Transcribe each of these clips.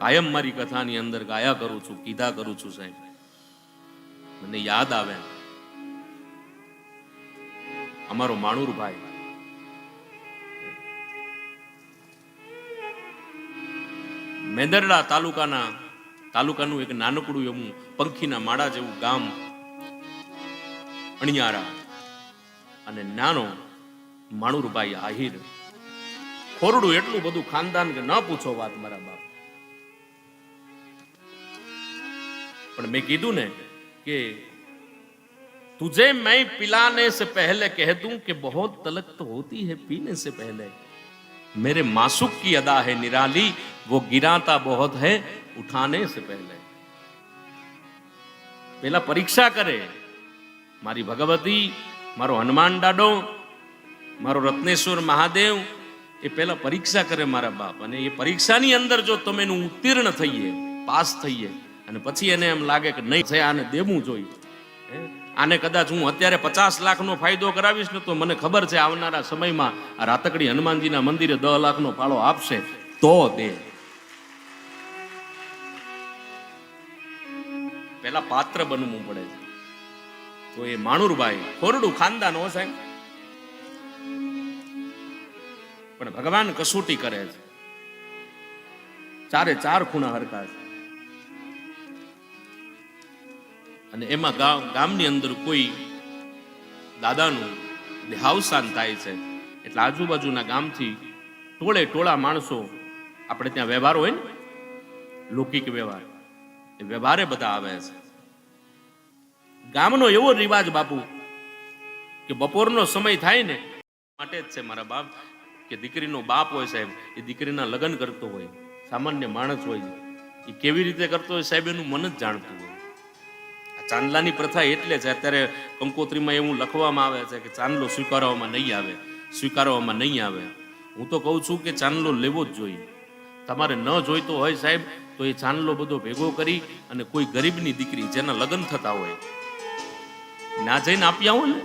કાયમ મારી કથાની અંદર ગાયા કરું છું, કીધા કરું છું સાહેબ. મને યાદ આવે. અમારો માણુરભાઈ મેંદરડા તાલુકાના, તાલુકાનું એક નાનકડું એવું પંખીના માળા જેવું ગામ અણિયારા અને નાનો માણુરભાઈ આહિર. ખોરડું એટલું બધું ખાનદાન કે ન પૂછો વાત મારા બાપ. પણ મેં કીધું ને કે तुझे मैं पिलाने से पहले कह दूं कि बहुत तलक तो होती है पीने से पहले मेरे मासुक की अदा है निराली वो गिराता बहुत है उठाने से पहले પેલા પરીક્ષા કરે મારી ભગવતી મારો હનુમાન દાડો મારો રત્નેશ્વર મહાદેવ એ પેલા પરીક્ષા કરે મારા બાપ અને એ પરીક્ષાની અંદર જો તમે એનું ઉત્તીર્ણ થઈએ પાસ થઈએ અને પછી એને એમ લાગે કે નહીં છે આને દેવું જોઈએ. આને કદાચ હું અત્યારે પચાસ લાખનો ફાયદો કરાવીશ ને તો મને ખબર છે આવનારા સમયમાં આ રાતકડી હનુમાનજીના મંદિરે દસ લાખનો ફાળો આપશે તો દે. પેલા પાત્ર બનવું પડે છે. તો એ માણુરભાઈ ખોરડું ખાનદાન હો સાહેબ. પણ ભગવાન કસોટી કરે છે. ચારે ચાર ખૂણા હરકા છે. અને એમાં ગામ ગામની અંદર કોઈ દાદાનું દેહાવસાન થાય છે. એટલે આજુબાજુના ગામથી ટોળે ટોળા માણસો આપણે ત્યાં વ્યવહાર હોય ને, લૌકિક વ્યવહાર, એ વ્યવહારે બધા આવે છે. ગામનો એવો રિવાજ બાપુ કે બપોરનો સમય થાય ને, માટે જ છે મારા બાપ, કે દીકરીનો બાપ હોય સાહેબ, એ દીકરીના લગ્ન કરતો હોય, સામાન્ય માણસ હોય એ કેવી રીતે કરતો હોય સાહેબ, એનું મન જ જાણતું હોય. ચાંદલાની પ્રથા એટલે છે, અત્યારે કંકોત્રીમાં એવું લખવામાં આવે છે કે ચાંદલો સ્વીકારવામાં નહીં આવે, સ્વીકારવામાં નહીં આવે. હું તો કહું છું કે ચાંદલો લેવો જ જોઈએ. તમારે ન જોઈતો હોય સાહેબ, તો એ ચાંદલો બધો ભેગો કરી અને કોઈ ગરીબની દીકરી જેના લગ્ન થતા હોય, ના જઈને આપી આવો ને?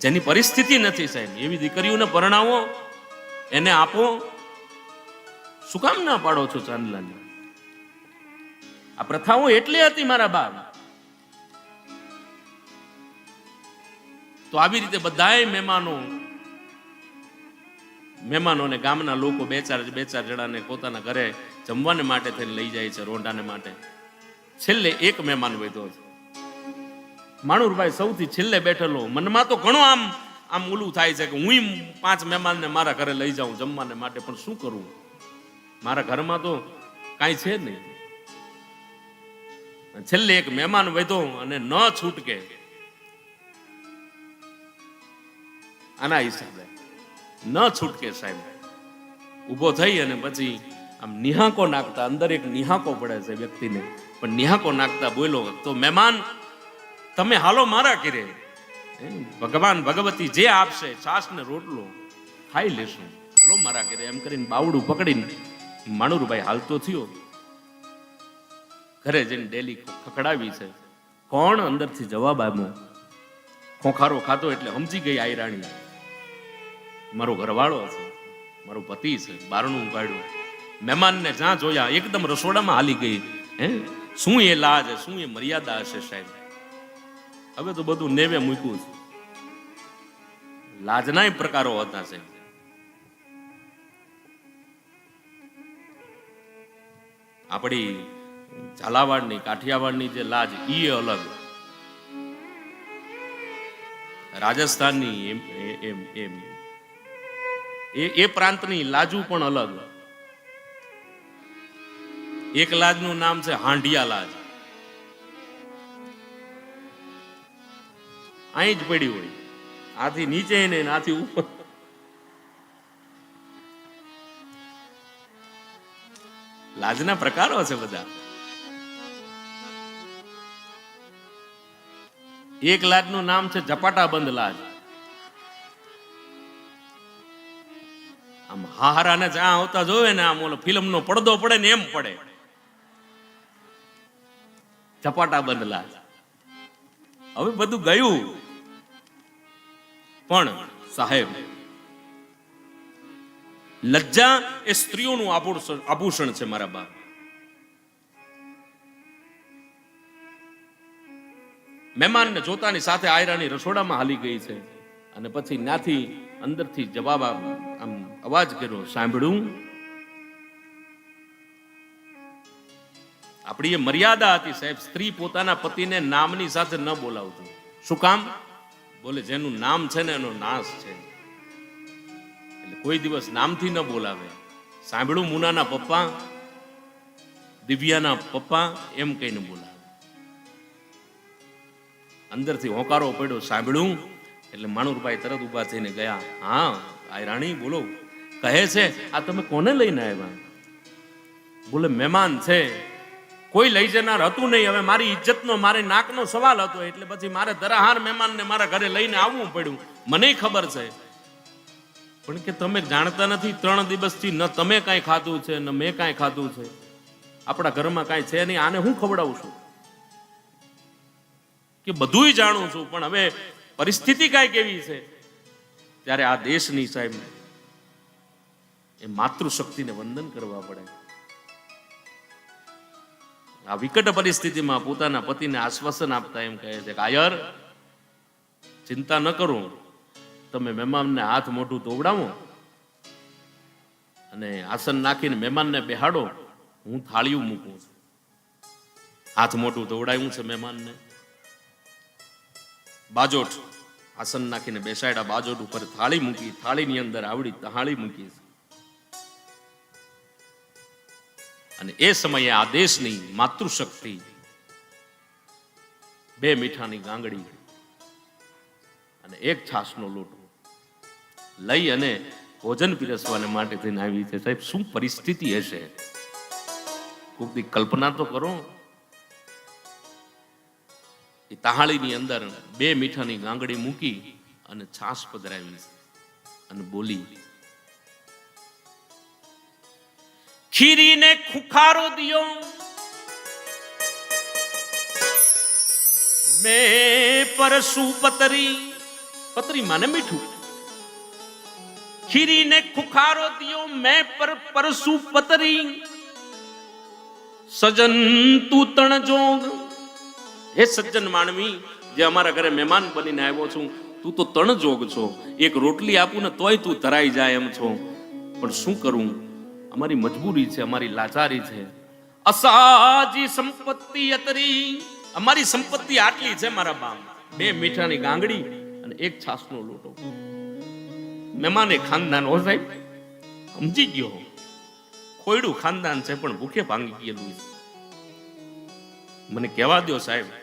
જેની પરિસ્થિતિ નથી સાહેબ, એવી દીકરીઓને પરણાવો, એને આપો. શું કામ ના પાડો છો ચાંદલાને? આ પ્રથાઓ એટલી હતી મારા બાપ. તો આવી રીતે બધાય મહેમાનો મહેમાનોને ગામના લોકો બે ચાર બે ચાર જણાને પોતાના ઘરે જમવાને માટે થઈને લઈ જાય છે, રોંઢાને માટે. છેલ્લે એક મહેમાન વધ્યો છે. માણુરભાઈ સૌથી છેલ્લે બેઠેલો. મનમાં તો ઘણો આમ આમ ઓલું થાય છે કે હું પાંચ મહેમાનને મારા ઘરે લઈ જાઉં જમવાને માટે, પણ શું કરું? મારા ઘરમાં તો કાંઈ છે નહીં. છેલ્લે એક મહેમાન વધ્યો અને ન છૂટકે. આના હિસાબે. ન છૂટકે સાહેબ. ઊભો થઈ અને પછી આમ નિહાકો નાખતા, અંદર એક નિહાકો પડે છે વ્યક્તિને. પણ નિહાકો નાખતા બોલો તો મહેમાન, તમે હાલો મારા કરે ભગવાન ભગવતી જે આપશે છાસ ને રોટલો ખાઈ લેશું. હાલો મારા કરે એમ કરીને બાવડું પકડીને માણુરુભાઈ હાલતો થયો. ઘરે જઈને ડેલી ખખડાવી છે. કોણ અંદરથી જવાબ આવ્યો ખોખારો ખાતો એટલે સમજી ગઈ આયરાણી. મારો ઘરવાળો છે, મારો પતિ છે, બારણું કાઢ્યું મહેમાનને જ્યાં જોયા, એકદમ રસોડામાં હાલી ગઈ. હે? શું એ લાજ, શું એ મર્યાદા હશે સાહેબ? હવે તો બધું નેવે મૂક્યું છે. લાજનાય પ્રકારો હતા સાહેબ. આપણી ઝાલાવાડની, કાઠિયાવાડની જે લાજ, ઈ અલગ. રાજસ્થાનની એમ એમ એ એ પ્રાંતની લાજુ પણ અલગ. એક લાજનું નામ છે હાંડિયા લાજ. અહીં જ પડી હોય. આથી નીચે ને આથી ઉપર. લાજના પ્રકારો છે બધા. એક લાજનું નામ છે ઝપાટાબંધ લાજ આમ હાહારાને જ્યાં આવતા જોવે ને આમ ઓલો ફિલ્મનો પડદો પડે ને એમ પડે. ઝપાટાબંધ લાજ હવે બધું ગયું. પણ સાહેબ, લજ્જા એ સ્ત્રીઓનું આભૂષણ છે મારા બા મહેમાનને જોતાની સાથે આયરાની રસોડામાં હાલી ગઈ છે. અને પછી નાથી અંદરથી જવાબ આમ અવાજ કર્યો સાંભળ્યું આપણી એ મર્યાદા હતી સાહેબ, સ્ત્રી પોતાના પતિને નામની સાથે ન બોલાવતું. શું કામ? બોલે, જેનું નામ છે ને એનો નાશ છે. એટલે કોઈ દિવસ નામથી ન બોલાવે. સાંભળું, મુનાના પપ્પા, દિવ્યાના પપ્પા, એમ કહીને બોલાવે. અંદરથી હોકારો પડ્યો સાંભળ્યું એટલે માણુરભાઈ તરત ઊભા થઈને ગયા, હા, આ રાણી, બોલો. કહે છે, આ તમે કોને લઈને આવ્યા? બોલે, મહેમાન છે. કોઈ લઈ જનાર હતું નહીં. હવે મારી ઇજ્જતનો, મારે નાકનો સવાલ હતો. એટલે પછી મારે દરાહાર મહેમાનને મારા ઘરે લઈને આવવું પડ્યું. મને ખબર છે. પણ કે તમે જાણતા નથી, ત્રણ દિવસથી ન તમે કાંઈ ખાધું છે, ન મેં કાંઈ ખાધું છે. આપણા ઘરમાં કાંઈ છે નહીં. આને હું ખવડાવું છું? કે બધુંય જાણું છું, પણ હવે પરિસ્થિતિ કાંઈ કેવી છે? ત્યારે આ દેશની સાહેબ, એ માતૃશક્તિને વંદન કરવા પડે. આ વિકટ પરિસ્થિતિમાં પોતાના પતિને આશ્વાસન આપતા એમ કહે છે કે, આયર, ચિંતા ન કરો. તમે મહેમાનને હાથ મોઢું તોવડાવો અને આસન નાખીને મહેમાનને બેહાડો. હું થાળીયું મૂકું છું. હાથ મોઢું તોવડાયું છે મહેમાનને. બાજોટ આસન નાખીને બેસાડ્યા બાજોટ ઉપર થાળી મૂકી, થાળીની અંદર આવડી તહાળી મૂકી અને એ સમયે આ દેશની માતૃશક્તિ બે મીઠાની ગાંગડી અને એક છાસનો લોટો. લઈ અને ભોજન પીરસવાને માટે થઈને આવી છે સાહેબ, શું પરિસ્થિતિ હશે? કોકની કલ્પના તો કરો. એ તાહાળીની અંદર બે મીઠાની ગાંગડી મૂકી અને છાશ પધરાવી અને બોલી, ખીરીને ખુખારો દિયો. મે પરસુ પતરી? પતરી માને મીઠું. ખીરીને ખુખારો દિયો, મેં પર પરસુ પતરી. સજન તું તણ જોગ હે સજ્જન માનવી, જે અમારા ઘરે મહેમાન બનીને આવ્યો છું, તું તો તણ જોગ છો. એક રોટલી આપું ને તોય તું ધરાઈ જાય એમ છો. પણ શું કરું? અમારી મજબૂરી છે, અમારી લાચારી છે. અસાજી સંપત્તિ અતરી. અમારી સંપત્તિ આટલી છે મારા બામ બે મીઠાની ગાંગડી અને એક છાસનો લોટો. મહેમાને ખાનદાન, હો સાહેબ? સમજી ગયો. ખોયડું ખાનદાન છે, પણ ભૂખે ભાંગી ગયેલું મને કહેવા દો સાહેબ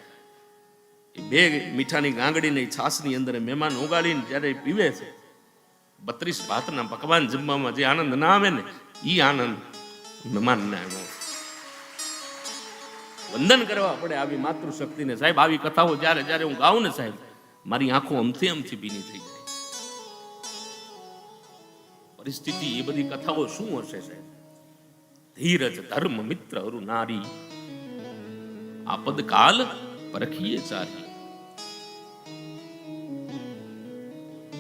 બે મીઠાની ગાંગડીને છાસની અંદર મહેમાન ઉગાડીને જ્યારે પીવે છે, બત્રીસ ભાતના પકવાન જમવામાં જે આનંદ ના આવે ને એ આનંદ મહેમાનને આવ્યો. વંદન કરવા પડે આવી માતૃશક્તિને. સાહેબ, આવી કથાઓ જ્યારે જ્યારે હું ગાઉં ને સાહેબ, મારી આંખો અમથી અમથી ભીની થઈ જાય. પરિસ્થિતિ એ બધી કથાઓ શું હશે સાહેબ? ધીરજ, ધર્મ, મિત્ર અરુ નારી આપદકાલ પરખીએ ચારી.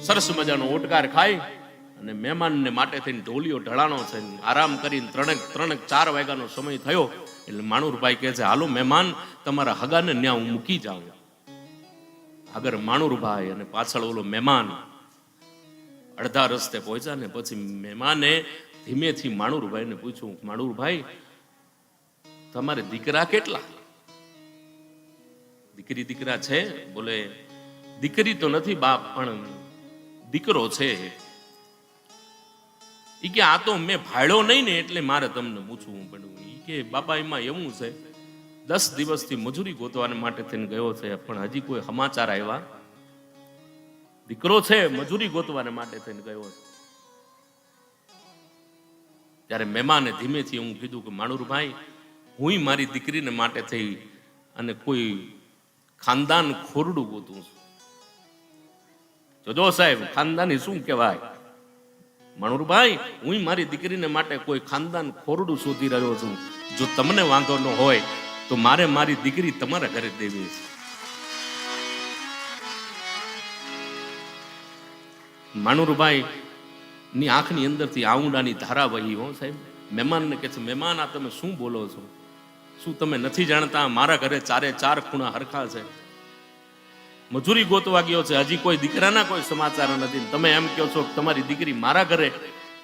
સરસ મજાનો ઓટકાર ખાય અને મહેમાનને માટે થઈને ઢોલિયો ઢળાણો છે. આરામ કરીને ત્રણેક ત્રણેક, ચાર વાગ્યાનો સમય થયો. એટલે માણુરભાઈ કહે છે, હાલો મહેમાન, તમારા હગાને ન્યા હું મૂકી જાઉં. આગળ માણુરભાઈ અને પાછળ ઓલો મહેમાન અડધા રસ્તે પહોંચ્યા ને પછી મહેમાને ધીમેથી માણુરભાઈને પૂછ્યું, માણુરભાઈ, તમારે દીકરા કેટલા? દીકરી, દીકરા છે. બોલે, દીકરી તો નથી બાપ, પણ દીકરો છે. ઈ કે, આ તો મેં ભાડ્યો નહીં ને એટલે મારે તમને પૂછવું પડ્યું. એ કે, બાપા, એમાં એવું છે, દસ દિવસથી મજૂરી ગોતવા માટે થઈને ગયો છે, પણ હજી કોઈ સમાચાર આવ્યા? દીકરો છે, મજૂરી ગોતવાને માટે થઈને ગયો છે. ત્યારે મહેમાને ધીમેથી હું કીધું કે, માણુરભાઈ હું મારી દીકરીને માટે થઈ અને કોઈ ખાનદાન ખોરડું ગોતું છું. જોજો સાહેબ ખાનદાની શું કહેવાય? મણુરભાઈ હું મારી દીકરીને માટે કોઈ ખાનદાન ખોરડું શોધી રહ્યો છું. જો તમને વાંધો ન હોય, તો મારે મારી દીકરી તમારા ઘરે દેવી છે. માણુરભાઈ ની આંખની અંદરથી આઉંડાની ધારા વહી હો સાહેબ. મહેમાનને કહે છે, મહેમાન, આ તમે શું બોલો છો? શું તમે નથી જાણતા? મારા ઘરે ચારે ચાર ખૂણા હરખા છે. મજૂરી ગોતવા ગયો છે. હજી કોઈ દીકરાના કોઈ સમાચાર નથી. તમે એમ કહો છો કે તમારી દીકરી મારા ઘરે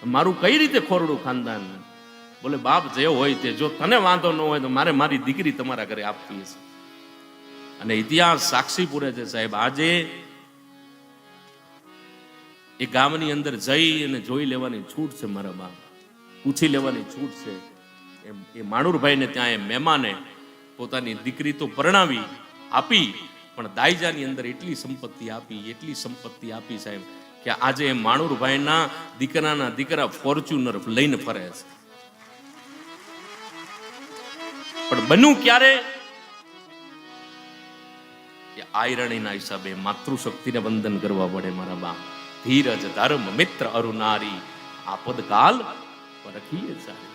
મારું કઈ રીતે ખોરડું ખાનદાન? બોલે, બાપ જે હોય તે. જો તને વાંધો ન હોય તો મારે મારી દીકરી તમારા ઘરે આપવી છે અને ઇતિહાસ સાક્ષી પૂરે છે સાહેબ, આજે એ ગામની અંદર જઈ અને જોઈ લેવાની છૂટ છે મારા બાપ. પૂછી લેવાની છૂટ છે. એ માણુરભાઈને ત્યાં એ મહેમાને પોતાની દીકરી તો પરણાવી આપી પણ દાઈજાની અંદર એટલી સંપત્તિ આપી, એટલી સંપત્તિ આપી સાહેબ, કે આજે માણુરભાઈના દીકરાના દીકરા ફોર્ચ્યુનર લઈને ફરે છે. પણ બન્યું ક્યારે? કે આયરણીના હિસાબે માતૃશક્તિને વંદન કરવા પડે મારા બા. ધીરજ, ધર્મ, મિત્ર અરુનારી આપદકાલ પરખીએ સાહેબ.